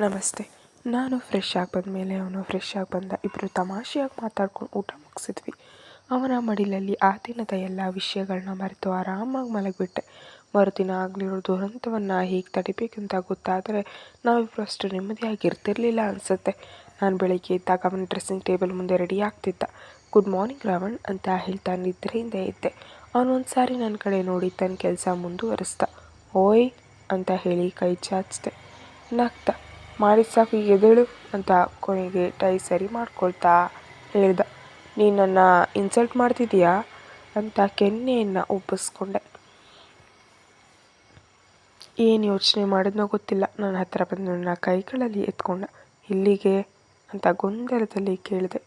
ನಮಸ್ತೆ. ನಾನು ಫ್ರೆಶ್ ಆಗಿ ಬಂದಮೇಲೆ ಅವನು ಫ್ರೆಶ್ ಆಗಿ ಬಂದ ಇಬ್ಬರು ತಮಾಷೆಯಾಗಿ ಮಾತಾಡ್ಕೊಂಡು ಊಟ ಮುಗಿಸಿದ್ವಿ. ಅವನ ಮಡಿಲಲ್ಲಿ ಆ ದಿನದ ಎಲ್ಲ ವಿಷಯಗಳನ್ನ ಮರೆತು ಆರಾಮಾಗಿ ಮಲಗಿಬಿಟ್ಟೆ. ಮರುದಿನ ಆಗಲಿರೋ ದುರಂತವನ್ನು ಹೇಗೆ ತಡಿಬೇಕಂತ ಗೊತ್ತಾದರೆ ನಾವಿಬ್ಬರು ಅಷ್ಟು ನೆಮ್ಮದಿಯಾಗಿ ಇರ್ತಿರಲಿಲ್ಲ ಅನಿಸುತ್ತೆ. ನಾನು ಬೆಳಗ್ಗೆ ಎದ್ದಾಗ ಅವನ ಡ್ರೆಸ್ಸಿಂಗ್ ಟೇಬಲ್ ಮುಂದೆ ರೆಡಿ ಆಗ್ತಿದ್ದ. ಗುಡ್ ಮಾರ್ನಿಂಗ್ ರಾವಣ್ ಅಂತ ಹೇಳ್ತಾ ನಿದ್ರೆಯಿಂದ ಇದ್ದೆ ಅವನು ಒಂದು ಸಾರಿ ನನ್ನ ಕಡೆ ನೋಡಿ ತನ್ನ ಕೆಲಸ ಮುಂದುವರಿಸ್ದ. ಓಯ್ ಅಂತ ಹೇಳಿ ಕೈ ಚಾಚಿದೆ. ನಗ್ತ ಮಾಡಿದ ಸಾಕು ಅಂತ ಕೊನೆಗೆ ಟೈ ಸರಿ ಮಾಡ್ಕೊಳ್ತಾ ಹೇಳ್ದ. ನೀನು ನನ್ನ ಇನ್ಸಲ್ಟ್ ಮಾಡ್ತಿದ್ದೀಯಾ? ಅಂತ ಕೆನ್ನೆಯನ್ನು ಒಪ್ಪಿಸ್ಕೊಂಡೆ ಏನು ಯೋಚನೆ ಮಾಡಿದ್ನೋ ಗೊತ್ತಿಲ್ಲ. ನನ್ನ ಹತ್ತಿರ ಬಂದು ನನ್ನ ಕೈಗಳಲ್ಲಿ ಎತ್ಕೊಂಡ. ಇಲ್ಲಿಗೆ? ಅಂತ ಗೊಂದಲದಲ್ಲಿ ಕೇಳಿದೆ.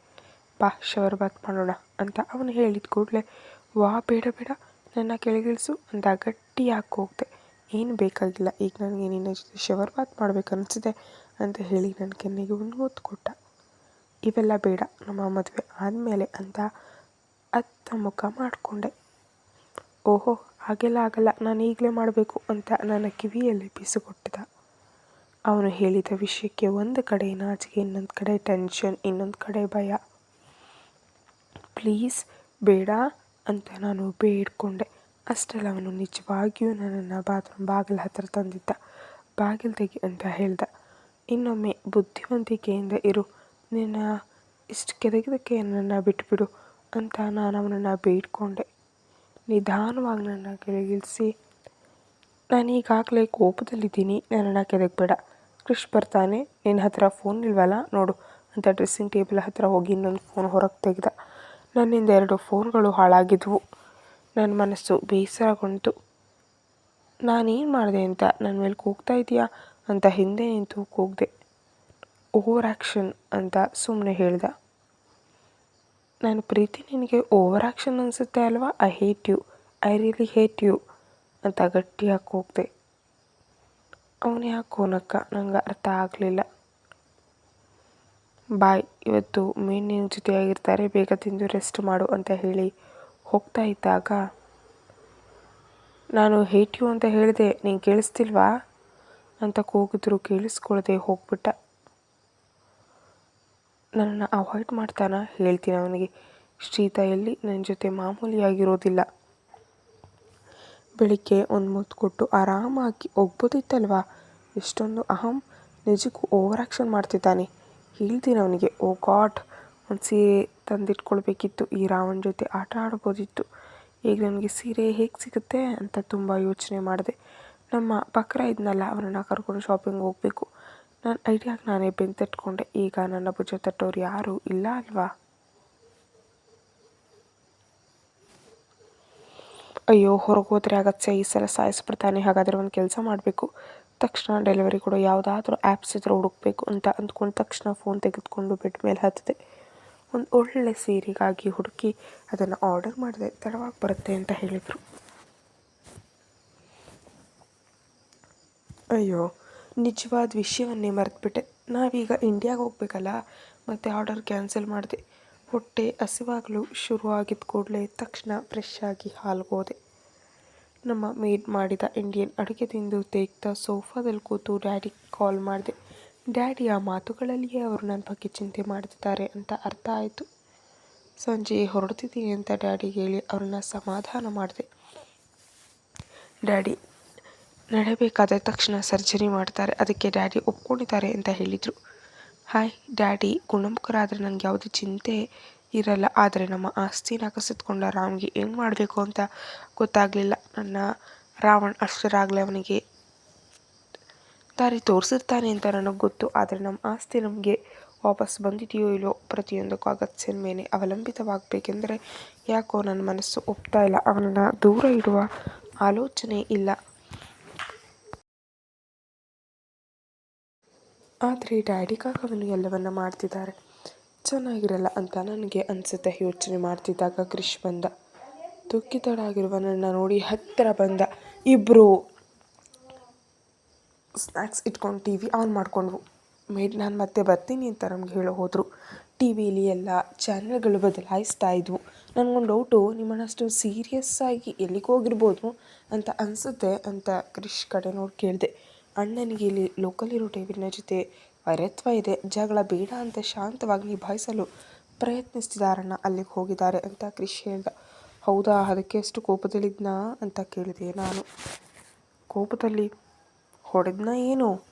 ಬಾ, ಶವರ್ ಬಾತ್ ಮಾಡೋಣ ಅಂತ ಅವನು ಹೇಳಿದ ಕೂಡಲೇ, ವಾ, ಬೇಡ ಬೇಡ, ನನ್ನ ಕೆಳಗಿಳಿಸು ಅಂತ ಗಟ್ಟಿ ಹೋಗ್ದೆ ಏನು ಬೇಕಾಗಿಲ್ಲ. ಈಗ ನನಗೆ ನಿನ್ನ ಜೊತೆ ಶವರ್ ಬಾತ್ ಮಾಡ್ಬೇಕು ಅನಿಸಿದೆ ಅಂತ ಹೇಳಿ ನನ್ನ ಕೆನ್ನೆಗೆ ಒಂದು ಮುತ್ತು ಕೊಟ್ಟ. ಇವೆಲ್ಲ ಬೇಡ, ನಮ್ಮ ಮದುವೆ ಆದಮೇಲೆ ಅಂತ ಅತ್ತ ಮುಖ ಮಾಡಿಕೊಂಡೆ. ಓಹೋ, ಹಾಗೆಲ್ಲ ಆಗಲ್ಲ, ನಾನು ಈಗಲೇ ಮಾಡಬೇಕು ಅಂತ ನನ್ನ ಕಿವಿಯಲ್ಲಿ ಬಿಸಿಕೊಟ್ಟಿದ. ಅವನು ಹೇಳಿದ ವಿಷಯಕ್ಕೆ ಒಂದು ಕಡೆ ನಾಚಿಕೆ, ಇನ್ನೊಂದು ಕಡೆ ಟೆನ್ಷನ್ ಇನ್ನೊಂದು ಕಡೆ ಭಯ. ಪ್ಲೀಸ್ ಬೇಡ ಅಂತ ನಾನು ಬೇಡ್ಕೊಂಡೆ. ಅಷ್ಟರಲ್ಲಿ ಅವನು ನಿಜವಾಗಿಯೂ ನನ್ನನ್ನು ಬಾತ್ರೂಮ್ ಬಾಗಿಲ ಹತ್ತಿರ ತಂದಿದ್ದ. ಬಾಗಿಲ ತೆಗಿ ಅಂತ ಹೇಳ್ದ. ಇನ್ನೊಮ್ಮೆ ಬುದ್ಧಿವಂತಿಕೆಯಿಂದ ಇರು. ನಿನ್ನ ಇಷ್ಟು ಕೆದಕಿದಕ್ಕೆ ನನ್ನನ್ನು ಬಿಟ್ಟುಬಿಡು ಅಂತ ನಾನು ಅವನನ್ನು ಬೇಡಿಕೊಂಡೆ. ನಿಧಾನವಾಗಿ ನನ್ನ ಕೆಳಗಿಳಿಸಿ, ನಾನು ಈಗಾಗಲೇ ಕೋಪದಲ್ಲಿದ್ದೀನಿ, ನನ್ನನ್ನು ಕೆದಕಬೇಡ. ಕೃಷ್ ಬರ್ತಾನೆ ನಿನ್ನ ಹತ್ರ ಫೋನ್ ಇಲ್ವಲ್ಲ, ನೋಡು. ಅಂತ ಡ್ರೆಸ್ಸಿಂಗ್ ಟೇಬಲ್ ಹತ್ತಿರ ಹೋಗಿ ಇನ್ನೊಂದು ಫೋನ್ ಹೊರಗೆ ತೆಗೆದ. ನನ್ನಿಂದ ಎರಡು ಫೋನ್ಗಳು ಹಾಳಾಗಿದ್ವು. ನನ್ನ ಮನಸ್ಸು ಬೇಸರಗೊಂಡಿತು. ನಾನೇನು ಮಾಡಿದೆ ಅಂತ ನನ್ನ ಮೇಲೆ ಕೂಗ್ತಾ ಇದೆಯಾ? ಅಂತ ಹಿಂದೆ ನಿಂತು ಕೂಗಿದೆ, ಓವರ್ ಆ್ಯಕ್ಷನ್ ಅಂತ ಸುಮ್ಮನೆ ಹೇಳ್ದ. ನಾನು ಪ್ರೀತಿ ನಿನಗೆ ಓವರ್ ಆ್ಯಕ್ಷನ್ ಅನಿಸುತ್ತೆ ಅಲ್ವಾ? I hate you. I really hate you ಅಂತ ಗಟ್ಟಿಯಾಗಿ ಕೂಗಿದೆ. ಅವನು ಯಾಕೆ ಹೋನಕ್ಕ ನಂಗೆ ಅರ್ಥ ಆಗಲಿಲ್ಲ. ಬಾಯ್, ಇವತ್ತು ಮೇನ್ ನಿನ್ನ ಜೊತೆಯಾಗಿರ್ತಾರೆ ಬೇಗ ತಿಂದು ರೆಸ್ಟ್ ಮಾಡು ಅಂತ ಹೇಳಿ ಹೋಗ್ತಾ ಇದ್ದಾಗ, ನಾನು ಹೇಟ್ ಯು ಅಂತ ಹೇಳಿದೆ. ನೀನು ಕೇಳಿಸ್ತಿಲ್ವಾ? ಅಂತ ಕೂಗಿದ್ರು ಕೇಳಿಸ್ಕೊಳ್ದೆ ಹೋಗ್ಬಿಟ್ಟ. ನನ್ನನ್ನು ಅವಾಯ್ಡ್ ಮಾಡ್ತಾನ ಹೇಳ್ತೀನಿ ಅವನಿಗೆ. ಶ್ರೀತ ಎಲ್ಲಿ? ನನ್ನ ಜೊತೆ ಮಾಮೂಲಿಯಾಗಿರೋದಿಲ್ಲ. ಬೆಳಿಗ್ಗೆ ಒಂದು ಮುತ್ತು ಕೊಟ್ಟು ಆರಾಮಾಗಿ ಹೋಗ್ಬೋದಿತ್ತಲ್ವಾ? ಎಷ್ಟೊಂದು ಅಹಂ. ನಿಜಕ್ಕೂ ಓವರ್ ಆ್ಯಕ್ಷನ್ ಮಾಡ್ತಿದ್ದಾನೆ. ಹೇಳ್ತೀನಿ ಅವನಿಗೆ, ಓ ಗಾಡ್, ಒಂದು ಸೀರೆ ತಂದಿಟ್ಕೊಳ್ಬೇಕಿತ್ತು. ಈ ರಾವಣ ಜೊತೆ ಆಟ ಆಡ್ಬೋದಿತ್ತು. ಈಗ ನನಗೆ ಸೀರೆ ಹೇಗೆ ಸಿಗುತ್ತೆ? ಅಂತ ತುಂಬ ಯೋಚನೆ ಮಾಡಿದೆ. ನಮ್ಮ ಬಕ್ರ ಇದ್ನಲ್ಲ, ಅವನನ್ನು ಕರ್ಕೊಂಡು ಶಾಪಿಂಗ್ ಹೋಗಬೇಕು. ನಾನು ಐಡಿಯಾಗೆ ನಾನೇ ಬೆಂತಟ್ಕೊಂಡೆ ಈಗ ನನ್ನ ಭುಜ ತಟ್ಟೋರು ಯಾರೂ ಇಲ್ಲ ಅಲ್ವಾ? ಅಯ್ಯೋ, ಹೊರಗೆ ಹೋದರೆ ಆಗತ್ತೆ. ಈ ಸಲ ಸಾಯಿಸ್ಬಿಡ್ತಾನೆ ಹಾಗಾದರೆ ಒಂದು ಕೆಲಸ ಮಾಡಬೇಕು. ತಕ್ಷಣ ಡೆಲಿವರಿ ಕೊಡೋ ಯಾವುದಾದ್ರೂ ಆ್ಯಪ್ಸ್ ಇದ್ರೆ ಹುಡುಕ್ಬೇಕು ಅಂತ ಅಂದ್ಕೊಂಡು ತಕ್ಷಣ ಫೋನ್ ತೆಗೆದುಕೊಂಡು ಬೆಡ್ ಮೇಲೆ ಹತ್ತಿದೆ ಒಂದು ಒಳ್ಳೆ ಸೀರೆಗಾಗಿ ಹುಡುಕಿ ಅದನ್ನು ಆರ್ಡರ್ ಮಾಡಿದೆ. ತಡವಾಗಿ ಬರುತ್ತೆ ಅಂತ ಹೇಳಿದರು. ಅಯ್ಯೋ, ನಿಜವಾದ ವಿಷಯವನ್ನೇ ಮರೆತುಬಿಟ್ಟೆ. ನಾವೀಗ ಇಂಡಿಯಾಗೆ ಹೋಗ್ಬೇಕಲ್ಲ? ಮತ್ತು ಆರ್ಡರ್ ಕ್ಯಾನ್ಸಲ್ ಮಾಡಿದೆ. ಹೊಟ್ಟೆ ಹಸಿವಾಗಲು ಶುರುವಾಗಿದ್ದ ಕೂಡಲೇ ತಕ್ಷಣ ಫ್ರೆಶ್ ಆಗಿ ಹಾಲ್ಗೋದೆ. ನಮ್ಮ ಮೇಡ್ ಮಾಡಿದ ಇಂಡಿಯನ್ ಅಡುಗೆ ತಿಂದು ತೇಗ್ತಾ ಸೋಫಾದಲ್ಲಿ ಕೂತು ಡ್ಯಾಡಿ ಕಾಲ್ ಮಾಡಿದೆ. ಡ್ಯಾಡಿಯ ಮಾತುಗಳಲ್ಲಿಯೇ ಅವರು ನನ್ನ ಬಗ್ಗೆ ಚಿಂತೆ ಮಾಡ್ತಿದ್ದಾರೆ ಅಂತ ಅರ್ಥ ಆಯಿತು. ಸಂಜೆ ಹೊರಡ್ತಿದ್ದೀನಿ ಅಂತ ಡ್ಯಾಡಿಗೆ ಹೇಳಿ ಅವ್ರನ್ನ ಸಮಾಧಾನ ಮಾಡಿದೆ. ಡ್ಯಾಡಿ ನಡೆಯಬೇಕಾದ ತಕ್ಷಣ ಸರ್ಜರಿ ಮಾಡ್ತಾರೆ. ಅದಕ್ಕೆ ಡ್ಯಾಡಿ ಒಪ್ಕೊಂಡಿದ್ದಾರೆ ಅಂತ ಹೇಳಿದರು. ಹಾಯ್, ಡ್ಯಾಡಿ ಗುಣಮುಖರಾದರೆ ನನಗೆ ಯಾವುದೇ ಚಿಂತೆ ಇರಲ್ಲ. ಆದರೆ ನಮ್ಮ ಆಸ್ತಿನ ಕಸಿದುಕೊಂಡ ರಾಮ್ಗೆ ಏನು ಮಾಡಬೇಕು ಅಂತ ಗೊತ್ತಾಗಲಿಲ್ಲ. ನನ್ನ ರಾವಣ್ ಅಷ್ಟರಾಗಲೇ ಅವನಿಗೆ ದಾರಿ ತೋರಿಸಿರ್ತಾನೆ ಅಂತ ನನಗೆ ಗೊತ್ತು. ಆದರೆ ನಮ್ಮ ಆಸ್ತಿ ನಮಗೆ ವಾಪಸ್ ಬಂದಿದೆಯೋ ಇಲ್ಲೋ ಪ್ರತಿಯೊಂದಕ್ಕೂ ಅಗತ್ಯನ ಮೇಲೆ ಅವಲಂಬಿತವಾಗಬೇಕೆಂದರೆ ಯಾಕೋ ನನ್ನ ಮನಸ್ಸು ಒಪ್ತಾ ಇಲ್ಲ. ಅವನನ್ನು ದೂರ ಇಡುವ ಆಲೋಚನೆ ಇಲ್ಲ. ಆದರೆ ಡ್ಯಾಡಿಗಾಗಿ ಅವನು ಎಲ್ಲವನ್ನ ಮಾಡ್ತಿದ್ದಾರೆ. ಚೆನ್ನಾಗಿರಲ್ಲ ಅಂತ ನನಗೆ ಅನಿಸುತ್ತೆ ಯೋಚನೆ ಮಾಡ್ತಿದ್ದಾಗ ಕ್ರಿಶ್ ಬಂದ. ದುಃಖಿತಳಾಗಿರುವ ನನ್ನ ನೋಡಿ ಹತ್ತಿರ ಬಂದ ಇಬ್ಬರು ಸ್ನ್ಯಾಕ್ಸ್ ಇಟ್ಕೊಂಡು ಟಿ ವಿ ಆನ್ ಮಾಡಿಕೊಂಡ್ರು. ಮೇಡ್, ನಾನು ಮತ್ತೆ ಬರ್ತೀನಿ ಅಂತ ನಮ್ಗೆ ಹೇಳೋ ಹೋದರು. ಟಿ ವಿಲಿ ಎಲ್ಲ ಚಾನೆಲ್ಗಳು ಬದಲಾಯಿಸ್ತಾ ಇದ್ವು. ನನಗೊಂದು ಡೌಟು ನಿಮ್ಮನ್ನು ಅಷ್ಟು ಸೀರಿಯಸ್ ಆಗಿ ಎಲ್ಲಿಗೆ ಹೋಗಿರ್ಬೋದು ಅಂತ ಅನಿಸುತ್ತೆ ಅಂತ ಕ್ರಿಶ್ ಕಡೆ ನೋಡಿ ಕೇಳಿದೆ. ಅಣ್ಣನಿಗೆ ಇಲ್ಲಿ ಲೋಕಲಿರೋ ಟೇವಿನ ಜೊತೆ ವೈರತ್ವ ಇದೆ. ಜಗಳ ಬೇಡ ಅಂತ ಶಾಂತವಾಗಿ ನಿಭಾಯಿಸಲು ಪ್ರಯತ್ನಿಸ್ತಿದ್ದಾರಣ್ಣ ಅಲ್ಲಿಗೆ ಹೋಗಿದ್ದಾರೆ ಅಂತ ಕ್ರಿಶ್ ಹೇಳ್ದ. ಹೌದಾ, ಅದಕ್ಕೆ ಅಷ್ಟು ಕೋಪದಲ್ಲಿದ್ನಾ ಅಂತ ಕೇಳಿದೆ ನಾನು. ಕೋಪದಲ್ಲಿ ಹೊಡೆದ್ನ ಏನು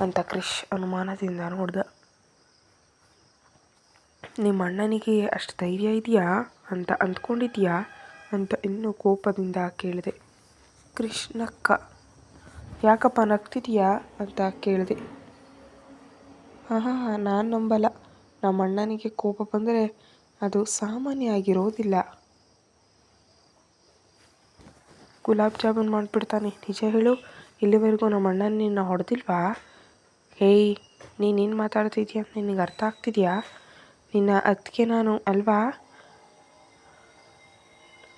ಅಂತ ಕ್ರಿಶ್ ಅನುಮಾನದಿಂದ ನೋಡ್ದ. ನಿಮ್ಮ ಅಣ್ಣನಿಗೆ ಅಷ್ಟು ಧೈರ್ಯ ಇದೆಯಾ ಅಂತ ಅಂದ್ಕೊಂಡಿದ್ಯಾ ಅಂತ ಇನ್ನೂ ಕೋಪದಿಂದ ಕೇಳಿದೆ. ಕೃಷ್ಣಕ್ಕ ಯಾಕಪ್ಪ ನಗ್ತಿದ್ಯಾ ಅಂತ ಕೇಳಿದೆ. ಹಾಂ ಹಾಂ ಹಾಂ ನಾನು ನಂಬಲ್ಲ. ನಮ್ಮ ಅಣ್ಣನಿಗೆ ಕೋಪ ಬಂದರೆ ಅದು ಸಾಮಾನ್ಯ ಆಗಿರೋದಿಲ್ಲ ಗುಲಾಬ್ ಜಾಮೂನ್ ಮಾಡಿಬಿಡ್ತಾನೆ. ನಿಜ ಹೇಳು, ಇಲ್ಲಿವರೆಗೂ ನಮ್ಮ ಅಣ್ಣನ ನಿನ್ನ ಹೊಡೆದಿಲ್ವಾ? ಹೇಯ್ ನೀನೇನು ಮಾತಾಡ್ತಿದ್ಯಾ? ಅಂತ ನಿನಗೆ ಅರ್ಥ ಆಗ್ತಿದ್ಯಾ? ನಿನ್ನ ಅದಕ್ಕೆ ನಾನು ಅಲ್ವಾ?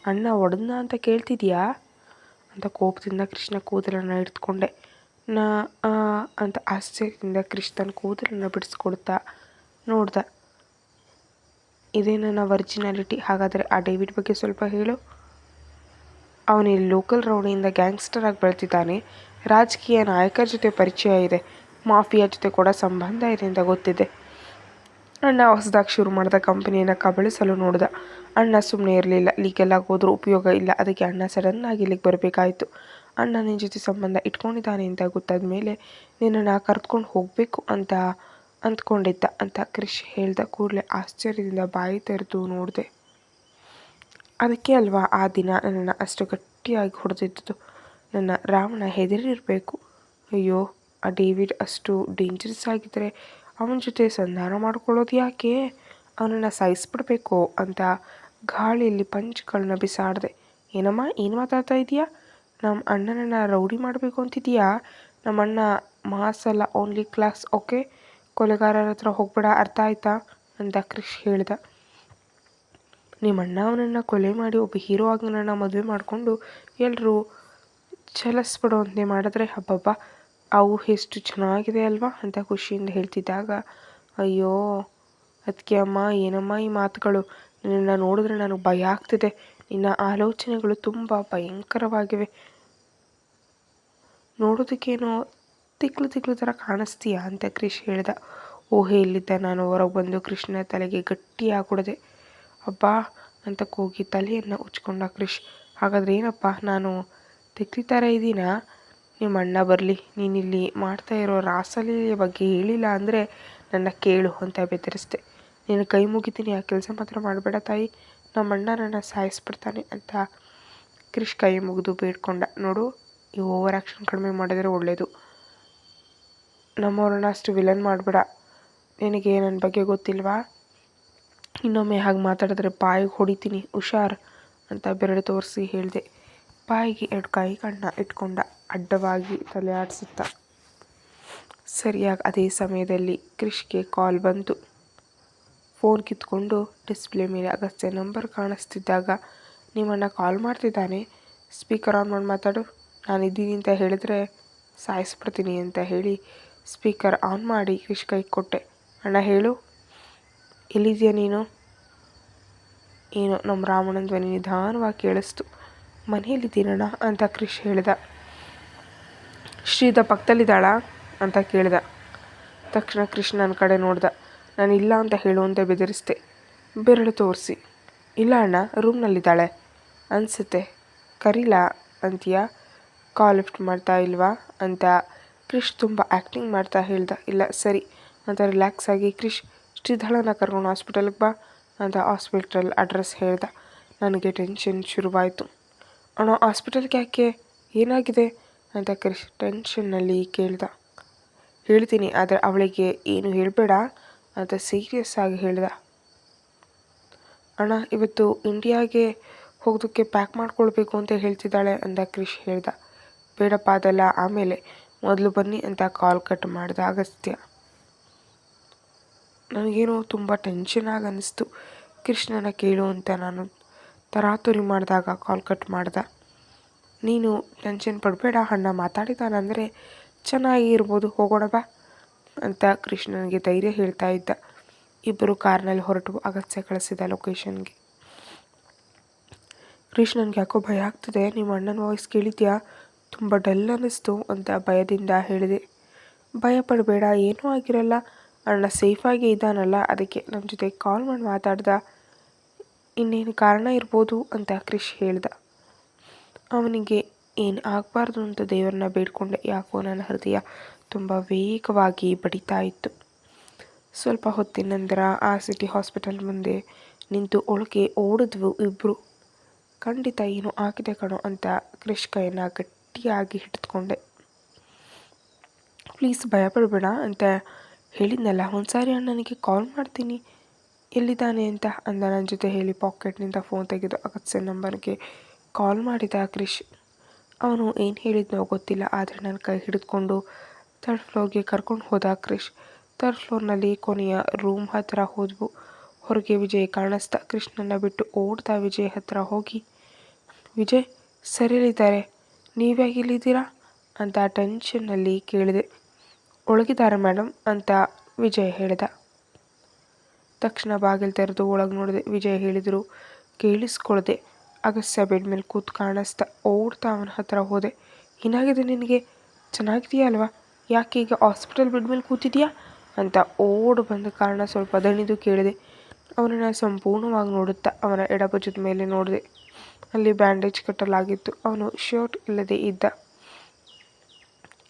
ಅಣ್ಣ ಹೊಡೆದ್ನ ಅಂತ ಕೇಳ್ತಿದ್ಯಾ? ಅಂತ ಕೋಪದಿಂದ ಕೃಷ್ಣ ಕೂದಲನ್ನು ಹಿಡಿದುಕೊಂಡೆ. ನಾ ಅಂತ ಆಶ್ಚರ್ಯದಿಂದ ಕೃಷ್ಣ ತನ್ನ ಕೂದಲನ್ನು ಬಿಡಿಸ್ಕೊಳ್ತಾ ನೋಡ್ದ. ಇದೇ ನನ್ನ ಒರಿಜಿನಾಲಿಟಿ ಹಾಗಾದರೆ ಆ ಡೇವಿಡ್ ಬಗ್ಗೆ ಸ್ವಲ್ಪ ಹೇಳು. ಅವನಿಲ್ಲಿ ಲೋಕಲ್ ರೌಡಿಯಿಂದ ಗ್ಯಾಂಗ್ಸ್ಟರ್ ಆಗಿ ಬೆಳೆದಿದ್ದಾನೆ. ರಾಜಕೀಯ ನಾಯಕರ ಜೊತೆ ಪರಿಚಯ ಇದೆ. ಮಾಫಿಯಾ ಜೊತೆ ಕೂಡ ಸಂಬಂಧ ಇದೆ ಅಂತ ಗೊತ್ತಿದೆ. ಅಣ್ಣ ಹೊಸದಾಗಿ ಶುರು ಮಾಡಿದ ಕಂಪನಿಯನ್ನು ಕಬಳಿಸಲು ನೋಡಿದ. ಅಣ್ಣ ಸುಮ್ಮನೆ ಇರಲಿಲ್ಲ. ಲೀಗೆಲ್ಲ ಹೋದರೂ ಉಪಯೋಗ ಇಲ್ಲ. ಅದಕ್ಕೆ ಅಣ್ಣ ಸಡನ್ನಾಗಿ ಇಲ್ಲಿಗೆ ಬರಬೇಕಾಯಿತು. ಅಣ್ಣ ನಿನ್ನ ಜೊತೆ ಸಂಬಂಧ ಇಟ್ಕೊಂಡಿದ್ದಾನೆ ಅಂತ ಗೊತ್ತಾದ ಮೇಲೆ ನಿನ್ನನ್ನು ಕರೆದುಕೊಂಡು ಹೋಗಬೇಕು ಅಂತ ಅಂದ್ಕೊಂಡಿದ್ದ ಅಂತ ಕ್ರಿಶ್ ಹೇಳ್ದ ಕೂಡಲೇ ಆಶ್ಚರ್ಯದಿಂದ ಬಾಯಿ ತೆರೆದು ನೋಡಿದೆ. ಅದಕ್ಕೆ ಅಲ್ವಾ ಆ ದಿನ ನನ್ನನ್ನು ಅಷ್ಟು ಗಟ್ಟಿಯಾಗಿ ಹೊಡೆದಿದ್ದು ನನ್ನ ರಾವಣ ಹೆದರಿರಬೇಕು. ಅಯ್ಯೋ, ಆ ಡೇವಿಡ್ ಅಷ್ಟು ಡೇಂಜರಸ್ ಆಗಿದ್ದರೆ ಅವನ ಜೊತೆ ಸಂಧಾನ ಮಾಡ್ಕೊಳ್ಳೋದು ಯಾಕೆ? ಅವನನ್ನು ಸಾಯಿಸ್ಬಿಡ್ಬೇಕು ಅಂತ ಗಾಳಿಯಲ್ಲಿ ಪಂಚ್ಗಳನ್ನ ಬಿಸಾಡಿದೆ. ಏನಮ್ಮ, ಏನು ಮಾತಾಡ್ತಾ ಇದೀಯಾ ನಮ್ಮ ಅಣ್ಣನನ್ನು ರೌಡಿ ಮಾಡಬೇಕು ಅಂತಿದೀಯಾ ನಮ್ಮ ಅಣ್ಣ ಮಾಸಲ್ಲ ಓನ್ಲಿ ಕ್ಲಾಸ್ ಓಕೆ ಕೊಲೆಗಾರರ ಹತ್ರ ಹೋಗ್ಬೇಡ, ಅರ್ಥ ಆಯ್ತಾ? ಅಂತ ಕ್ರಿಶ್ ಹೇಳ್ದ. ನಿಮ್ಮ ಅಣ್ಣ ಅವನನ್ನು ಕೊಲೆ ಮಾಡಿ ಒಬ್ಬ ಹೀರೋ ಆಗಿ ನನ್ನ ಮದುವೆ ಮಾಡಿಕೊಂಡು ಎಲ್ಲರೂ ಚಲಿಸ್ಬಿಡೋಂತೆ ಮಾಡಿದ್ರೆ ಹಬ್ಬಬ್ಬ ಅವು ಎಷ್ಟು ಚೆನ್ನಾಗಿದೆ ಅಲ್ವಾ ಅಂತ ಖುಷಿಯಿಂದ ಹೇಳ್ತಿದ್ದಾಗ, ಅಯ್ಯೋ ಅದಕ್ಕೆ ಅಮ್ಮ, ಏನಮ್ಮ ಈ ಮಾತುಗಳು? ನಿನ್ನ ನೋಡಿದ್ರೆ ನನಗೆ ಭಯ ಆಗ್ತಿದೆ. ನಿನ್ನ ಆಲೋಚನೆಗಳು ತುಂಬ ಭಯಂಕರವಾಗಿವೆ. ನೋಡೋದಕ್ಕೇನೋ ತಿಕ್ಲು ತಿಕ್ಲು ಥರ ಕಾಣಿಸ್ತೀಯಾ? ಅಂತ ಕ್ರಿಶ್ ಹೇಳ್ದ. ಊಹೆ ಇಲ್ಲಿದ್ದ ನಾನು ಹೊರಗೆ ಬಂದು ಕೃಷ್ಣ ತಲೆಗೆ ಹೊಡೆದೆ ಅಬ್ಬಾ, ಅಂತ ಕೂಗಿ ತಲೆಯನ್ನು ಉಚ್ಕೊಂಡ ಕ್ರಿಶ್ ಹಾಗಾದ್ರೆ ಏನಪ್ಪ, ನಾನು ತಿಕ್ಲಿ ಥರ ಇದ್ದೀನಾ ನಿಮ್ಮ ಅಣ್ಣ ಬರಲಿ ನೀನಿಲ್ಲಿ ಮಾಡ್ತಾ ಇರೋ ರಾಸಲೀಲೆಯ ಬಗ್ಗೆ ಹೇಳಿಲ್ಲ ಅಂದರೆ ನನ್ನ ಕೇಳು ಅಂತ ಬೆದರಿಸ್ದೆ. ನೀನು ಕೈ ಮುಗಿತೀನಿ, ಆ ಕೆಲಸ ಮಾತ್ರ ಮಾಡಬೇಡ ತಾಯಿ. ನಮ್ಮ ಅಣ್ಣ ನನ್ನ ಸಾಯಿಸ್ಬಿಡ್ತಾನೆ ಅಂತ ಕ್ರಿಶ್ ಕೈ ಮುಗಿದು ಬೇಡ್ಕೊಂಡ. ನೋಡು, ಈ ಓವರ್ ಆ್ಯಕ್ಷನ್ ಕಡಿಮೆ ಮಾಡಿದರೆ ಒಳ್ಳೆಯದು ನಮ್ಮವ್ರನ್ನ ಅಷ್ಟು ವಿಲನ್ ಮಾಡಬೇಡ. ನಿನಗೆ ನನ್ನ ಬಗ್ಗೆ ಗೊತ್ತಿಲ್ವಾ? ಇನ್ನೊಮ್ಮೆ ಹಾಗೆ ಮಾತಾಡಿದ್ರೆ ಬಾಯಿಗೆ ಹೊಡಿತೀನಿ, ಹುಷಾರ್ ಅಂತ ಬೆರಳು ತೋರಿಸಿ ಹೇಳಿದೆ. ಬಾಯಿಗೆ ಎರಡು ಕೈಗಳನ್ನ ಇಟ್ಕೊಂಡ ಅಡ್ಡವಾಗಿ ತಲೆ ಆಡಿಸುತ್ತ. ಸರಿಯಾಗಿ ಅದೇ ಸಮಯದಲ್ಲಿ ಕ್ರಿಶ್ಗೆ ಕಾಲ್ ಬಂತು. ಫೋನ್ ಕಿತ್ಕೊಂಡು ಡಿಸ್ಪ್ಲೇ ಮೇಲೆ ಅಗಸ್ತ್ಯ ನಂಬರ್ ಕಾಣಿಸ್ತಿದ್ದಾಗ ನಿಮ್ಮನ್ನು ಕಾಲ್ ಮಾಡ್ತಿದ್ದಾನೆ. ಸ್ಪೀಕರ್ ಆನ್ ಮಾಡಿ, ಮಾತಾಡು. ನಾನು ಇದ್ದೀನಿ ಅಂತ ಹೇಳಿದ್ರೆ ಸಾಯಿಸ್ಬಿಡ್ತೀನಿ ಅಂತ ಹೇಳಿ ಸ್ಪೀಕರ್ ಆನ್ ಮಾಡಿ ಕ್ರಿಶ್ ಕೈ ಕೊಟ್ಟೆ. ಅಣ್ಣ ಹೇಳು. ಎಲ್ಲಿದೆಯಾ ನೀನು? ಏನು, ನಮ್ಮ ರಾಮಣ್ಣನ ಧ್ವನಿ ನಿಧಾನವಾಗಿ ಕೇಳಿಸ್ತು. ಮನೆಯಲ್ಲಿದ್ದೀನಣ್ಣ ಅಂತ ಕ್ರಿಶ್ ಹೇಳಿದ. ಶ್ರೀದ ಪಕ್ಕದಲ್ಲಿದ್ದಾಳ ಅಂತ ಕೇಳಿದ. ತಕ್ಷಣ ಕೃಷ್ಣ ನನ್ನ ಕಡೆ ನೋಡ್ದ. ನಾನು ಇಲ್ಲ ಅಂತ ಹೇಳುವಂತೆ ಬೆದರಿಸ್ದೆ. ಬೆರಳು ತೋರಿಸಿ. ಇಲ್ಲ ಅಣ್ಣ, ರೂಮ್ನಲ್ಲಿದ್ದಾಳೆ. ಅನಿಸುತ್ತೆ. ಕರೀಲ ಅಂತೀಯ? ಕಾಲ್ ಲಿಫ್ಟ್ ಮಾಡ್ತಾ ಇಲ್ವಾ ಅಂತ ಕ್ರಿಶ್ ತುಂಬ ಆ್ಯಕ್ಟಿಂಗ್ ಮಾಡ್ತಾ ಹೇಳ್ದ. ಇಲ್ಲ, ಸರಿ. ಅಂತ ರಿಲ್ಯಾಕ್ಸ್ ಆಗಿ ಕ್ರಿಶ್ ಶ್ರೀಧಳನ ಕರ್ಕೊಂಡು ಹಾಸ್ಪಿಟಲ್ಗೆ ಬಾ ಅಂತ ಹಾಸ್ಪಿಟಲ್ ಅಡ್ರೆಸ್ ಹೇಳ್ದ. ನನಗೆ ಟೆನ್ಷನ್ ಶುರುವಾಯಿತು. ಅಣ್ಣ ಹಾಸ್ಪಿಟಲ್ಗೆ ಯಾಕೆ? ಏನಾಗಿದೆ? ಅಂತ ಕ್ರಿಶ್ ಟೆನ್ಷನ್ನಲ್ಲಿ ಕೇಳಿದ. ಹೇಳ್ತೀನಿ, ಆದರೆ ಅವಳಿಗೆ ಏನು ಹೇಳಬೇಡ ಅಂತ ಸೀರಿಯಸ್ ಆಗಿ ಹೇಳ್ದ. ಅಣ್ಣ, ಇವತ್ತು ಇಂಡಿಯಾಗೆ ಹೋಗೋದಕ್ಕೆ ಪ್ಯಾಕ್ ಮಾಡ್ಕೊಳ್ಬೇಕು ಅಂತ ಹೇಳ್ತಿದ್ದಾಳೆ ಅಂತ ಕ್ರಿಶ್ ಹೇಳ್ದ. ಬೇಡಪ್ಪ, ಅದೆಲ್ಲ ಆಮೇಲೆ. ಮೊದಲು ಬನ್ನಿ ಅಂತ ಕಾಲ್ ಕಟ್ ಮಾಡಿದ ಅಗಸ್ತ್ಯ. ನನಗೇನೋ ತುಂಬ ಟೆನ್ಷನ್ ಆಗಿ ಅನ್ನಿಸ್ತು ಕೃಷ್ಣನ ಕೇಳು ಅಂತ ನಾನು ತರಾತುರಿ ಮಾಡಿದಾಗ ಕಾಲ್ ಕಟ್ ಮಾಡ್ದ. ನೀನು ಟೆನ್ಷನ್ ಪಡಬೇಡ, ಅಣ್ಣ ಮಾತಾಡಿದಾನಂದರೆ ಚೆನ್ನಾಗಿ ಇರ್ಬೋದು, ಹೋಗೋಣ ಬಾ ಅಂತ ಕೃಷ್ಣನಿಗೆ ಧೈರ್ಯ ಹೇಳ್ತಾ ಇದ್ದ. ಇಬ್ಬರು ಕಾರ್ನಲ್ಲಿ ಹೊರಟು ಅಗತ್ಯ ಕಳಿಸಿದ ಲೊಕೇಶನ್ಗೆ. ಕೃಷ್ಣನ್ಗೆ ಯಾಕೋ ಭಯ ಆಗ್ತಿದೆ, ನಿಮ್ಮ ಅಣ್ಣನ ವಾಯ್ಸ್ ಕೇಳಿದ್ಯಾ? ತುಂಬ ಡಲ್ ಅನ್ನಿಸ್ತು ಅಂತ ಭಯದಿಂದ ಹೇಳಿದೆ. ಭಯ ಪಡಬೇಡ, ಏನೂ ಆಗಿರಲ್ಲ. ಅಣ್ಣ ಸೇಫಾಗಿ ಇದ್ದಾನಲ್ಲ, ಅದಕ್ಕೆ ನಮ್ಮ ಜೊತೆ ಕಾಲ್ ಮಾಡಿ ಮಾತಾಡ್ದ. ಇನ್ನೇನು ಕಾರಣ ಇರ್ಬೋದು ಅಂತ ಕ್ರಿಶ್ ಹೇಳ್ದ. ಅವನಿಗೆ ಏನು ಆಗಬಾರ್ದು ಅಂತ ದೇವರನ್ನ ಬೇಡ್ಕೊಂಡೆ ಯಾಕೋ ನನ್ನ ಹೃದಯ ತುಂಬ ವೇಗವಾಗಿ ಬಡಿತಾ ಇತ್ತು. ಸ್ವಲ್ಪ ಹೊತ್ತಿನ ನಂತರ ಆ ಸಿಟಿ ಹಾಸ್ಪಿಟಲ್ ಮುಂದೆ ನಿಂತು ಒಳಗೆ ಓಡಿದ್ವು ಇಬ್ಬರು ಖಂಡಿತ ಏನು ಆಗಿದೆ ಕಣೋ ಅಂತ ಕ್ರಿಶ್ ಕೈಯನ್ನು ಗಟ್ಟಿಯಾಗಿ ಹಿಡಿದುಕೊಂಡೆ. ಪ್ಲೀಸ್ ಭಯಪಡಬೇಡ ಅಂತ ಹೇಳಿದ್ನಲ್ಲ ಒಂದು ಸಾರಿ ನನಗೆ ಕಾಲ್ ಮಾಡ್ತೀನಿ. ಎಲ್ಲಿದ್ದಾನೆ ಅಂತ ಅಂದ ನನ್ನ ಜೊತೆ ಹೇಳಿ ಪಾಕೆಟ್ನಿಂದ ಫೋನ್ ತೆಗೆದು ಅಗತ್ಯ ನಂಬರ್ಗೆ ಕಾಲ್ ಮಾಡಿದ ಕ್ರಿಶ್ ಅವನು ಏನು ಹೇಳಿದ್ನೋ ಗೊತ್ತಿಲ್ಲ, ಆದರೆ ನನ್ನ ಕೈ ಹಿಡಿದುಕೊಂಡು ಥರ್ಡ್ ಫ್ಲೋರ್ಗೆ ಕರ್ಕೊಂಡು ಹೋದ ಕ್ರಿಶ್ ಥರ್ಡ್ ಫ್ಲೋರ್ನಲ್ಲಿ ಕೊನೆಯ ರೂಮ್ ಹತ್ತಿರ ಹೋದ್ವು. ಹೊರಗೆ ವಿಜಯ್ ಕಾಣಿಸ್ತಾ ಕೃಷ್ಣನ ಬಿಟ್ಟು ಓಡ್ತಾ ವಿಜಯ್ ಹತ್ತಿರ ಹೋಗಿ, ವಿಜಯ್ ಸರಿಯಲ್ಲಿದ್ದಾರೆ ನೀವ್ಯಾಕೆ ಇಲ್ಲಿದ್ದೀರಾ? ಅಂತ ಟೆನ್ಷನ್ನಲ್ಲಿ ಕೇಳಿದೆ. ಒಳಗಿದ್ದಾರೆ ಮೇಡಮ್ ಅಂತ ವಿಜಯ್ ಹೇಳಿದ. ತಕ್ಷಣ ಬಾಗಿಲು ತೆರೆದು ಒಳಗೆ ನೋಡಿದೆ. ವಿಜಯ್ ಹೇಳಿದರು, ಕೇಳಿಸ್ಕೊಳ್ದೆ. ಅಗಸ್ತ್ಯ ಬೆಡ್ ಮೇಲೆ ಕೂತು ಕಾಣಿಸ್ತಾ ಓಡ್ತಾ ಅವನ ಹತ್ರ ಹೋದೆ. ಏನಾಗಿದೆ ನಿನಗೆ? ಚೆನ್ನಾಗಿದೆಯಾ ಅಲ್ವಾ? ಯಾಕೆ ಈಗ ಹಾಸ್ಪಿಟಲ್ ಬೆಡ್ ಮೇಲೆ ಕೂತಿದೆಯಾ ಅಂತ ಓಡ್ ಬಂದ ಕಾರಣ ಸ್ವಲ್ಪ ದಣಿದು ಕೇಳಿದೆ. ಅವನನ್ನು ಸಂಪೂರ್ಣವಾಗಿ ನೋಡುತ್ತಾ ಅವನ ಎಡಭುಜದ ಮೇಲೆ ನೋಡಿದೆ. ಅಲ್ಲಿ ಬ್ಯಾಂಡೇಜ್ ಕಟ್ಟಲಾಗಿತ್ತು. ಅವನು ಶರ್ಟ್ ಇಲ್ಲದೆ ಇದ್ದ.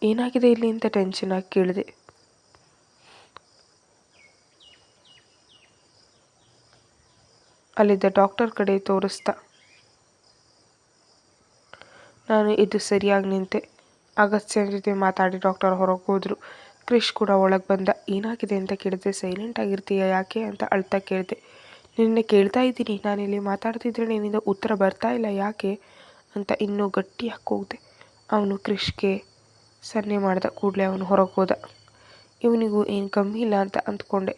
ಏನಾಗಿದೆ ಇಲ್ಲಿ? ಅಂತ ಟೆನ್ಷನ್ ಆಗಿ ಕೇಳಿದೆ. ಅಲ್ಲಿದ್ದ ಡಾಕ್ಟರ್ ಕಡೆ ತೋರಿಸ್ತಾ. ನಾನು ಇದು ಸರಿಯಾಗಿ ನಿಂತೆ. ಅಗತ್ಯ ಜೊತೆ ಮಾತಾಡಿ ಡಾಕ್ಟರ್ ಹೊರಗೆ ಹೋದರು. ಕ್ರಿಶ್ ಕೂಡ ಒಳಗೆ ಬಂದ. ಏನಾಗಿದೆ ಅಂತ ಕೇಳಿದೆ ಸೈಲೆಂಟ್ ಆಗಿರ್ತೀಯಾ, ಯಾಕೆ ಅಂತ ಅಳ್ತಾ ಕೇಳಿದೆ. ನಿನ್ನೆ ಕೇಳ್ತಾ ಇದ್ದೀನಿ. ನಾನಿಲ್ಲಿ ಮಾತಾಡ್ತಿದ್ರೆ ನಿನ್ನಿಂದ ಉತ್ತರ ಬರ್ತಾ ಇಲ್ಲ, ಯಾಕೆ ಅಂತ ಇನ್ನೂ ಗಟ್ಟಿ ಕೂಗಿದೆ. ಅವನು ಕ್ರಿಶ್ಗೆ ಸನ್ನೆ ಮಾಡಿದ ಕೂಡಲೇ ಅವನು ಹೊರಗೆ ಹೋದ. ಇವನಿಗೂ ಏನು ಕಮ್ಮಿ ಇಲ್ಲ ಅಂತ ಅಂದ್ಕೊಂಡೆ.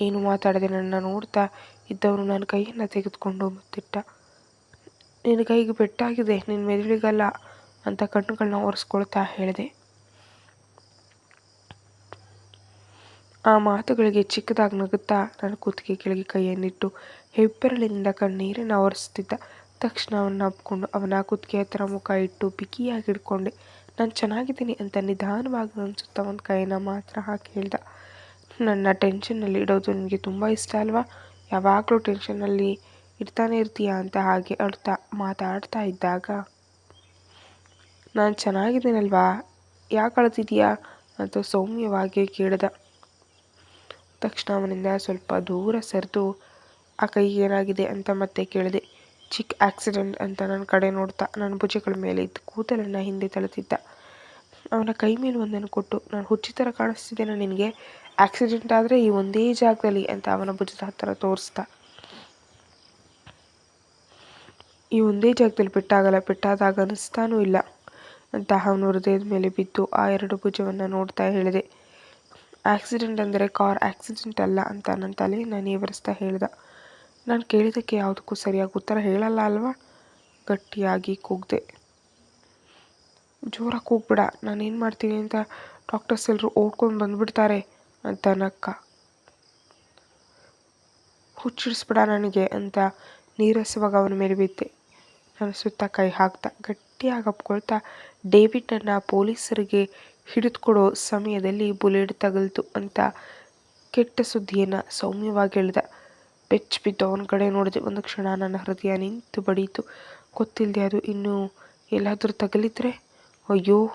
ಏನು ಮಾತಾಡದೆ ನನ್ನ ನೋಡ್ತಾ ಇದ್ದವನು ನನ್ನ ಕೈಯನ್ನು ತೆಗೆದುಕೊಂಡು ಮುತ್ತಿಟ್ಟ. ನಿನ್ನ ಕೈಗೆ ಬೆಟ್ಟಾಗಿದೆ ನಿನ್ನ ಮೆದುಳಿಗಲ್ಲ ಅಂತ ಕಣ್ಣುಗಳನ್ನ ಒರೆಸ್ಕೊಳ್ತಾ ಹೇಳಿದೆ. ಆ ಮಾತುಗಳಿಗೆ ಚಿಕ್ಕದಾಗಿ ನಗುತ್ತಾ ನನ್ನ ಕುತ್ತಿಗೆ ಕೆಳಗೆ ಕೈಯನ್ನಿಟ್ಟು ಹೆಬ್ಬೆರಳಿನಿಂದ ಕಣ್ಣೀರನ್ನು ಒರೆಸ್ತಿದ್ದ. ತಕ್ಷಣ ಅವನ್ನ ಅಪ್ಕೊಂಡು ಅವನ ಕುತ್ತಿಗೆ ಹತ್ರ ಮುಖ ಇಟ್ಟು ಬಿಗಿಯಾಗಿ ಹಿಡ್ಕೊಂಡೆ. ನಾನು ಚೆನ್ನಾಗಿದ್ದೀನಿ ಅಂತ ನಿಧಾನವಾಗಿ ಅನಿಸುತ್ತಾ ಒಂದು ಕೈನ ಮಾತ್ರ ಹಾಕಿ ಹೇಳ್ದ. ನನ್ನ ಟೆನ್ಷನ್ನಲ್ಲಿ ಇಡೋದು ನಿನಗೆ ತುಂಬ ಇಷ್ಟ ಅಲ್ವಾ? ಯಾವಾಗಲೂ ಟೆನ್ಷನ್ನಲ್ಲಿ ಇರ್ತಾನೆ ಇರ್ತೀಯ ಅಂತ ಹಾಗೆ ಅರ್ಥ, ಮಾತಾಡ್ತಾ ಇದ್ದಾಗ, ನಾನು ಚೆನ್ನಾಗಿದ್ದೀನಲ್ವಾ? ಯಾಕೆ ಅಳ್ತಿದ್ದೀಯಾ ಅಂತ ಸೌಮ್ಯವಾಗಿ ಕೇಳಿದ. ತಕ್ಷಣ ಅವನಿಂದ ಸ್ವಲ್ಪ ದೂರ ಸರಿದು, ಆ ಕೈಗೆ ಏನಾಗಿದೆ? ಅಂತ ಮತ್ತೆ ಕೇಳಿದೆ. ಚಿಕ್ಕ ಆಕ್ಸಿಡೆಂಟ್ ಅಂತ ನನ್ನ ಕಡೆ ನೋಡ್ತಾ ನನ್ನ ಭುಜಗಳ ಮೇಲೆ ಇದ್ದ ಕೂದಲನ್ನು ಹಿಂದೆ ತಳ್ಳುತ್ತಿದ್ದ ಅವನ ಕೈ ಮೇಲೆ ಒಂದನ್ನು ಕೊಟ್ಟು, ನಾನು ಹುಚ್ಚಿ ಥರ ಕಾಣಿಸ್ತಿದ್ದೇನೆ ನಿನಗೆ? ಆಕ್ಸಿಡೆಂಟ್ ಆದರೆ ಈ ಒಂದೇ ಜಾಗದಲ್ಲಿ ಅಂತ ಅವನ ಭುಜದ ಹತ್ತಿರ ತೋರಿಸ್ದ. ಈ ಒಂದೇ ಜಾಗದಲ್ಲಿ ಪೆಟ್ಟಾಗಲ್ಲ, ಪೆಟ್ಟಾದಾಗ ಅನಿಸ್ತಾನೂ ಇಲ್ಲ ಅಂತ ಅವನು ಹೃದಯದ ಮೇಲೆ ಬಿದ್ದು ಆ ಎರಡು ಭುಜವನ್ನು ನೋಡ್ತಾ ಹೇಳಿದೆ. ಆಕ್ಸಿಡೆಂಟ್ ಅಂದರೆ ಕಾರ್ ಆಕ್ಸಿಡೆಂಟ್ ಅಲ್ಲ ಅಂತ ನನ್ನ ತಲೆ ನಾನು ನೇವರಿಸ್ತಾ ಹೇಳ್ದೆ. ನಾನು ಕೇಳಿದ್ದಕ್ಕೆ ಯಾವುದಕ್ಕೂ ಸರಿಯಾಗಿ ಉತ್ತರ ಹೇಳಲ್ಲ ಅಲ್ವಾ? ಗಟ್ಟಿಯಾಗಿ ಕೂಗ್ದೆ. ಜೋರಾಗಿ ಕೂಗ್ಬಿಡ ನಾನೇನು ಮಾಡ್ತೀನಿ ಅಂತ ಡಾಕ್ಟರ್ಸ್ ಎಲ್ಲರೂ ಓಡ್ಕೊಂಡು ಬಂದುಬಿಡ್ತಾರೆ. ಅಂತ ನಕ್ಕ ಹುಚ್ಚಿಡಿಸ್ಬಿಡ ನನಗೆ ಅಂತ ನೀರಸವಾಗ ಅವನ ಮೇಲೆ ಬಿದ್ದೆ. ನನ್ನ ಸುತ್ತ ಕೈ ಹಾಕ್ತಾ ಗಟ್ಟಿಯಾಗಿ ಅಪ್ಕೊಳ್ತಾ ಡೇವಿಡನ್ನು ಪೊಲೀಸರಿಗೆ ಹಿಡಿದುಕೊಡೋ ಸಮಯದಲ್ಲಿ ಬುಲೆಟ್ ತಗಲ್ತು ಅಂತ ಕೆಟ್ಟ ಸುದ್ದಿಯನ್ನು ಸೌಮ್ಯವಾಗಿ ಹೇಳ್ದ. ಬೆಚ್ಚ ಬಿದ್ದು ಅವನ ಕಡೆ ನೋಡಿದೆ. ಒಂದು ಕ್ಷಣ ನನ್ನ ಹೃದಯ ನಿಂತು ಬಡೀತು. ಗೊತ್ತಿಲ್ಲದೆ ಅದು ಇನ್ನೂ ಎಲ್ಲಾದರೂ ತಗಲಿದ್ರೆ? ಅಯ್ಯೋ,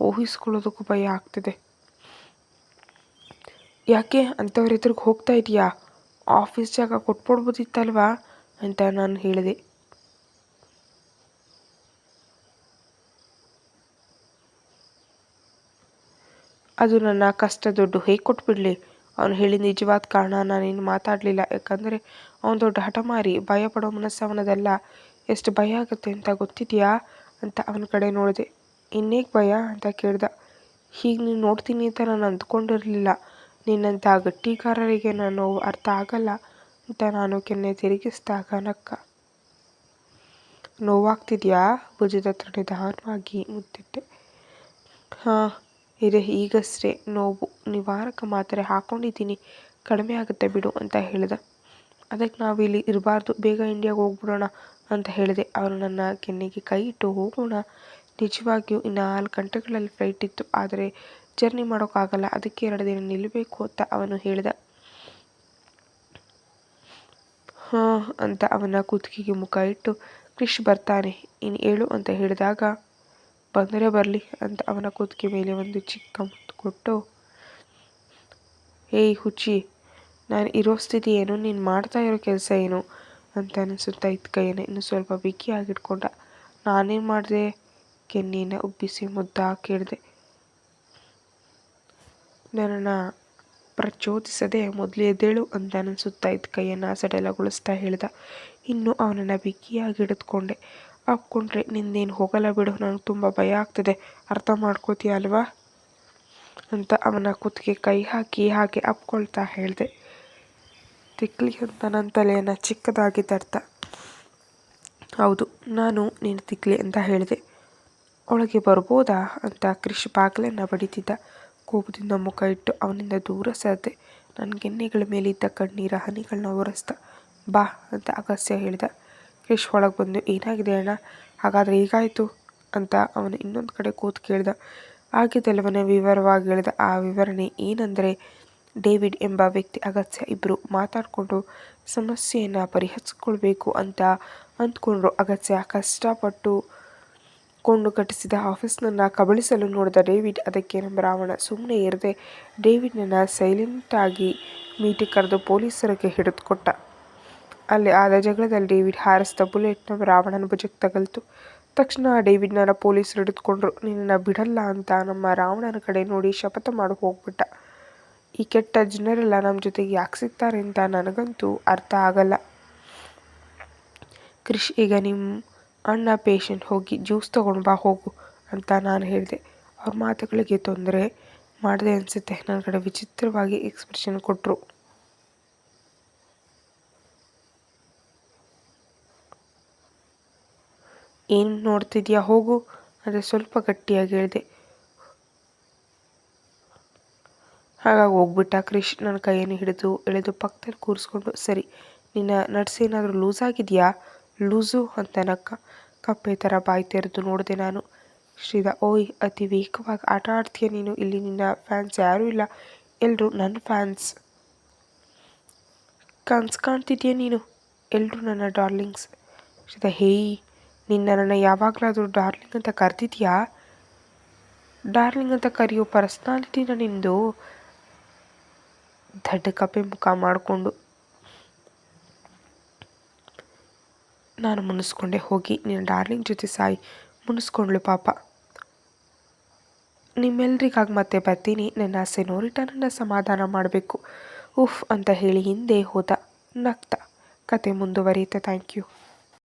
ಊಹಿಸ್ಕೊಳ್ಳೋದಕ್ಕೂ ಭಯ ಆಗ್ತಿದೆ. ಯಾಕೆ ಅಂಥವ್ರ ಎದುರಿಗೆ ಹೋಗ್ತಾ ಇದೆಯಾ? ಆಫೀಸ್ ಜಾಗ ಕೊಟ್ಬಿಡ್ಬೋದಿತ್ತಲ್ವಾ ಅಂತ ನಾನು ಹೇಳಿದೆ. ಅದು ನನ್ನ ಕಷ್ಟ ದುಡ್ಡು ಹೇಗೆ ಕೊಟ್ಬಿಡಲಿ? ಅವನು ಹೇಳಿ ನಿಜವಾದ ಕಾರಣ ನಾನೇನು ಮಾತಾಡಲಿಲ್ಲ. ಯಾಕಂದರೆ ಅವನು ದೊಡ್ಡ ಹಠಮಾರಿ, ಭಯ ಪಡೋ ಮನಸ್ಸವನದಲ್ಲ. ಎಷ್ಟು ಭಯ ಆಗುತ್ತೆ ಅಂತ ಗೊತ್ತಿದೆಯಾ ಅಂತ ಅವನ ಕಡೆ ನೋಡಿದೆ. ಇನ್ನೇಗೆ ಭಯ ಅಂತ ಕೇಳ್ದ. ಹೀಗೆ ನೀನು ನೋಡ್ತೀನಿ ಅಂತ ನಾನು ಅಂದ್ಕೊಂಡಿರಲಿಲ್ಲ. ನಿನ್ನಂಥ ಗಟ್ಟಿಗಾರರಿಗೆ ನನ್ನ ನೋವು ಅರ್ಥ ಆಗಲ್ಲ ಅಂತ ನಾನು ಕೆನ್ನೆ ತಿರುಗಿಸಿದಾಗ ನಕ್ಕ. ನೋವಾಗ್ತಿದೆಯಾ? ಭುಜದ ಹತ್ರ ನಿಧಾನವಾಗಿ ಮುದ್ದಿಟ್ಟೆ ಹಾಂ, ಇದೆ, ಈಗಷ್ಟೇ. ನೋವು, ನಿವಾರಕ ಮಾತ್ರೆ ಹಾಕ್ಕೊಂಡಿದ್ದೀನಿ ಕಡಿಮೆ ಆಗುತ್ತೆ ಬಿಡು ಅಂತ ಹೇಳಿದ. ಅದಕ್ಕೆ ನಾವು ಇಲ್ಲಿ ಇರಬಾರ್ದು. ಬೇಗ ಇಂಡಿಯಾಗೆ ಹೋಗ್ಬಿಡೋಣ ಅಂತ ಹೇಳಿದೆ. ಅವರು ನನ್ನ ಕೆನ್ನೆಗೆ ಕೈ ಇಟ್ಟು ಹೋಗೋಣ. ನಿಜವಾಗಿಯೂ ಇನ್ನು ನಾಲ್ಕು ಗಂಟೆಗಳಲ್ಲಿ ಫ್ಲೈಟ್ ಇತ್ತು. ಆದರೆ ಜರ್ನಿ ಮಾಡೋಕ್ಕಾಗಲ್ಲ. ಅದಕ್ಕೆ ಎರಡು ದಿನ ನಿಲ್ಲಬೇಕು ಅಂತ ಅವನು ಹೇಳಿದ. ಹಾಂ ಅಂತ ಅವನ ಕುತ್ತಿಗೆಗೆ ಮುಖ ಇಟ್ಟು, ಕ್ರಿಶ್ ಬರ್ತಾನೆ ಇನ್ನು ಹೇಳು ಅಂತ ಹೇಳಿದಾಗ, ಬಂದರೆ ಬರಲಿ ಅಂತ ಅವನ ಕುತ್ತಿಗೆ ಮೇಲೆ ಒಂದು ಚಿಕ್ಕ ಮುತ್ತು ಕೊಟ್ಟು, ಏಯ್ ಹುಚ್ಚಿ, ನಾನು ಇರೋ ಸ್ಥಿತಿ ಏನು? ನೀನು ಮಾಡ್ತಾ ಇರೋ ಕೆಲಸ ಏನು? ಅಂತ ಅನಿಸುತ್ತಾ ಇದ್ದ ಕೈಯನ್ನು ಇನ್ನು ಸ್ವಲ್ಪ ಬಿಗಿಯಾಗಿಟ್ಕೊಂಡ, ನಾನೇನು ಮಾಡಿದೆ? ಕೆನ್ನಿನ ಉಬ್ಬಿಸಿ ಮುದ್ದ ಕೇಳಿದೆ. ನನ್ನನ್ನು ಪ್ರಚೋದಿಸದೆ ಮೊದಲು ಎದ್ದೇಳು ಅಂತ ಅನ್ನಿಸುತ್ತಾ ಇದ್ದ ಕೈಯನ್ನು ಸಡಿಲಗೊಳಿಸ್ತಾ ಹೇಳಿದ. ಇನ್ನು ಅವನನ್ನು ಬಿಗಿಯಾಗಿ ಹಿಡಿದುಕೊಂಡೆ. ಅಪ್ಕೊಂಡ್ರೆ ನಿಂದೇನು ಹೋಗಲ್ಲ ಬಿಡು ನನಗೆ ತುಂಬ ಭಯ ಆಗ್ತದೆ. ಅರ್ಥ ಮಾಡ್ಕೋತೀಯ ಅಲ್ವಾ? ಅಂತ ಅವನ ಕುತ್ತಿಗೆ ಕೈ ಹಾಕಿ ಹಾಗೆ ಅಪ್ಕೊಳ್ತಾ ಹೇಳಿದೆ. ತಿಕ್ಲಿ ಅಂತ ನನ್ನ ತಲೆಯನ್ನು ಚಿಕ್ಕದಾಗಿ ಅರ್ಥ ಹೌದು, ನಾನು ನೀನು ತಿಕ್ಲಿ ಅಂತ ಹೇಳಿದೆ. ಒಳಗೆ ಬರ್ಬೋದಾ? ಅಂತ ಕೃಷಿ ಬಾಗಿಲನ್ನು ಬಡಿತಿದ್ದ. ಕೋಪದಿಂದ ಮುಖ ಇಟ್ಟು ಅವನಿಂದ ದೂರ ಸರದೆ ನನ್ನ ಗೆನ್ನೆಗಳ ಮೇಲಿದ್ದ ಕಣ್ಣೀರ ಹನಿಗಳನ್ನ ಒರೆಸ್ದ ಬಾ ಅಂತ ಅಗಸ್ಯ ಹೇಳಿದ. ಕ್ರಿಶ್ ಒಳಗೆ ಬಂದು, ಏನಾಗಿದೆ ಅಣ್ಣ? ಹಾಗಾದರೆ ಈಗಾಯ್ತು ಅಂತ ಅವನು ಇನ್ನೊಂದು ಕಡೆ ಕೂತು ಕೇಳಿದ. ಆಗಿದ್ದೆಲ್ಲವನ್ನ ವಿವರವಾಗಿ ಹೇಳಿದ ಆ ವಿವರಣೆ ಏನಂದರೆ, ಡೇವಿಡ್ ಎಂಬ ವ್ಯಕ್ತಿ ಅಗಸ್ಯ ಇಬ್ಬರು ಮಾತಾಡಿಕೊಂಡು ಸಮಸ್ಯೆಯನ್ನು ಪರಿಹರಿಸ್ಕೊಳ್ಬೇಕು ಅಂತ ಅಂದ್ಕೊಂಡ್ರು. ಅಗಸ್ಯ ಕಷ್ಟಪಟ್ಟು ಕೊಂಡು ಕಟ್ಟಿಸಿದ ಆಫೀಸ್ನನ್ನು ಕಬಳಿಸಲು ನೋಡಿದ ಡೇವಿಡ್ ಅದಕ್ಕೆ ನಮ್ಮ ರಾವಣ ಸುಮ್ಮನೆ ಇರದೆ ಡೇವಿಡ್ನನ್ನು ಸೈಲೆಂಟಾಗಿ ಮೀಟಿ ಕರೆದು ಪೊಲೀಸರಿಗೆ ಹಿಡಿದುಕೊಟ್ಟ. ಅಲ್ಲಿ ಆದ ಜಗಳದಲ್ಲಿ ಡೇವಿಡ್ ಹಾರಿಸಿದ ಬುಲೆಟ್ ನಮ್ಮ ರಾವಣನ ಭುಜಕ್ಕೆ ತಗಲ್ತು. ತಕ್ಷಣ ಡೇವಿಡ್ನನ್ನ ಪೊಲೀಸರು ಹಿಡಿದುಕೊಂಡ್ರು. ನಿನ್ನನ್ನು ಬಿಡಲ್ಲ ಅಂತ ನಮ್ಮ ರಾವಣನ ಕಡೆ ನೋಡಿ ಶಪಥ ಮಾಡಿ ಹೋಗ್ಬಿಟ್ಟ. ಈ ಕೆಟ್ಟ ಜನರೆಲ್ಲ ನಮ್ಮ ಜೊತೆಗೆ ಯಾಕೆ ಸಿಗ್ತಾರೆ ಅಂತ ನನಗಂತೂ ಅರ್ಥ ಆಗಲ್ಲ. ಕ್ರಿಶ್ ಈಗ ನಿಮ್ಮ ಅಣ್ಣ ಪೇಷಂಟ್ ಹೋಗಿ ಜ್ಯೂಸ್ ತೊಗೊಂಡು ಬಾ ಹೋಗು ಅಂತ ನಾನು ಹೇಳಿದೆ. ಅವ್ರ ಮಾತುಗಳಿಗೆ ತೊಂದರೆ ಮಾಡಿದೆ ಅನಿಸುತ್ತೆ. ನನ್ನ ಕಡೆ ವಿಚಿತ್ರವಾಗಿ ಎಕ್ಸ್ಪ್ರೆಷನ್ ಕೊಟ್ಟರು ಏನು ನೋಡ್ತಿದ್ಯಾ ಹೋಗು ಅಂದರೆ ಸ್ವಲ್ಪ ಗಟ್ಟಿಯಾಗಿ ಹೇಳಿದೆ. ಹಾಗಾಗಿ ಹೋಗ್ಬಿಟ್ಟ ಕ್ರಿಶ್ ನನ್ನ ಕೈಯನ್ನು ಹಿಡಿದು ಎಳೆದು ಪಕ್ಕದಲ್ಲಿ ಕೂರಿಸ್ಕೊಂಡು, ಸರಿ, ನಿನ್ನ ನಟ್ಸ್ ಏನಾದರೂ ಲೂಸ್ ಆಗಿದೆಯಾ? ಲೂಸು ಅಂತ ನಕ್ಕ ಕಪ್ಪೆ ಥರ ಬಾಯಿ ತೆರೆದು ನೋಡಿದೆ ನಾನು. ಶ್ರೀದ ಓಯ್, ಅತಿ ವೇಗವಾಗಿ ಆಟ ಆಡ್ತೀಯ ನೀನು? ಇಲ್ಲಿ ನಿನ್ನ ಫ್ಯಾನ್ಸ್ ಯಾರೂ ಇಲ್ಲ. ಎಲ್ಲರೂ ನನ್ನ ಫ್ಯಾನ್ಸ್ ಕನ್ಸು ಕಾಣ್ತಿದ್ಯಾ ನೀನು? ಎಲ್ಲರೂ ನನ್ನ ಡಾರ್ಲಿಂಗ್ಸ್ ಶ್ರೀದ ಹೇಯ್, ನಿನ್ನ ನನ್ನ ಯಾವಾಗಲಾದರೂ ಡಾರ್ಲಿಂಗ್ ಅಂತ ಕರೆದಿದ್ಯಾ? ಡಾರ್ಲಿಂಗ್ ಅಂತ ಕರೆಯೋ ಪರ್ಸ್ನಾಲಿಟಿನ ನಿಂದು? ದಡ್ಡ ಕಪ್ಪೆ ಮುಖ ಮಾಡಿಕೊಂಡು ನಾನು ಮುನಿಸ್ಕೊಂಡೆ ಹೋಗಿ, ನಿನ್ನ ಡಾರ್ಲಿಂಗ್ ಜೊತೆ ಸಾಯಿ, ಮುನಿಸ್ಕೊಂಡ್ಳು ಪಾಪ. ನಿಮ್ಮೆಲ್ರಿಗಾಗಿ ಮತ್ತೆ ಬರ್ತೀನಿ, ನನ್ನ ಸೆನೋರಿಟನನ್ನು ಸಮಾಧಾನ ಮಾಡಬೇಕು. ಉಫ್ ಅಂತ ಹೇಳಿ ಹಿಂದೆ ಹೋದ ನಗ್ತ ಕತೆ ಮುಂದುವರಿಯುತ್ತೆ. Thank you